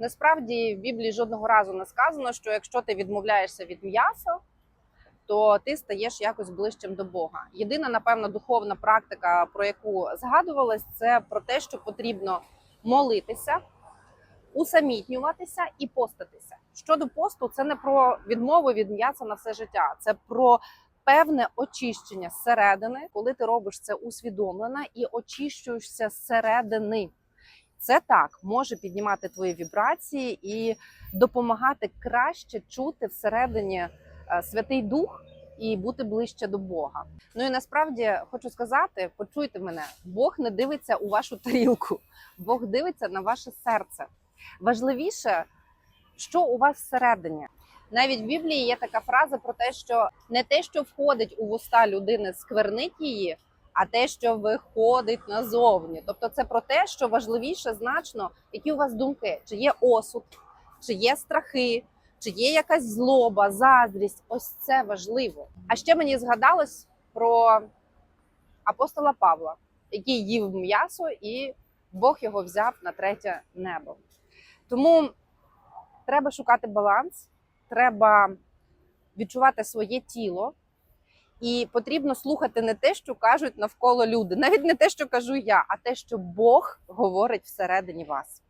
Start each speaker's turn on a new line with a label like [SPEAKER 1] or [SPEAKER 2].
[SPEAKER 1] Насправді в Біблії жодного разу не сказано, що якщо ти відмовляєшся від м'яса, то ти стаєш якось ближчим до Бога. Єдина, напевно, духовна практика, про яку згадувалось, це про те, що потрібно молитися, усамітнюватися і постатися. Щодо посту, це не про відмову від м'яса на все життя, це про певне очищення зсередини, коли ти робиш це усвідомлено і очищуєшся зсередини. Це так може піднімати твої вібрації і допомагати краще чути всередині е, Святий Дух і бути ближче до Бога. Ну і насправді хочу сказати: почуйте мене, Бог не дивиться у вашу тарілку, Бог дивиться на ваше серце. Важливіше, що у вас всередині. Навіть в Біблії є така фраза про те, що не те, що входить у вуста людини, сквернить її, а те, що виходить назовні. Тобто, це про те, що важливіше значно, які у вас думки, чи є осуд, чи є страхи, чи є якась злоба, заздрість. Ось це важливо. А ще мені згадалось про апостола Павла, який їв м'ясо, і Бог його взяв на третє небо. Тому треба шукати баланс, треба відчувати своє тіло. І потрібно слухати не те, що кажуть навколо люди, навіть не те, що кажу я, а те, що Бог говорить всередині вас.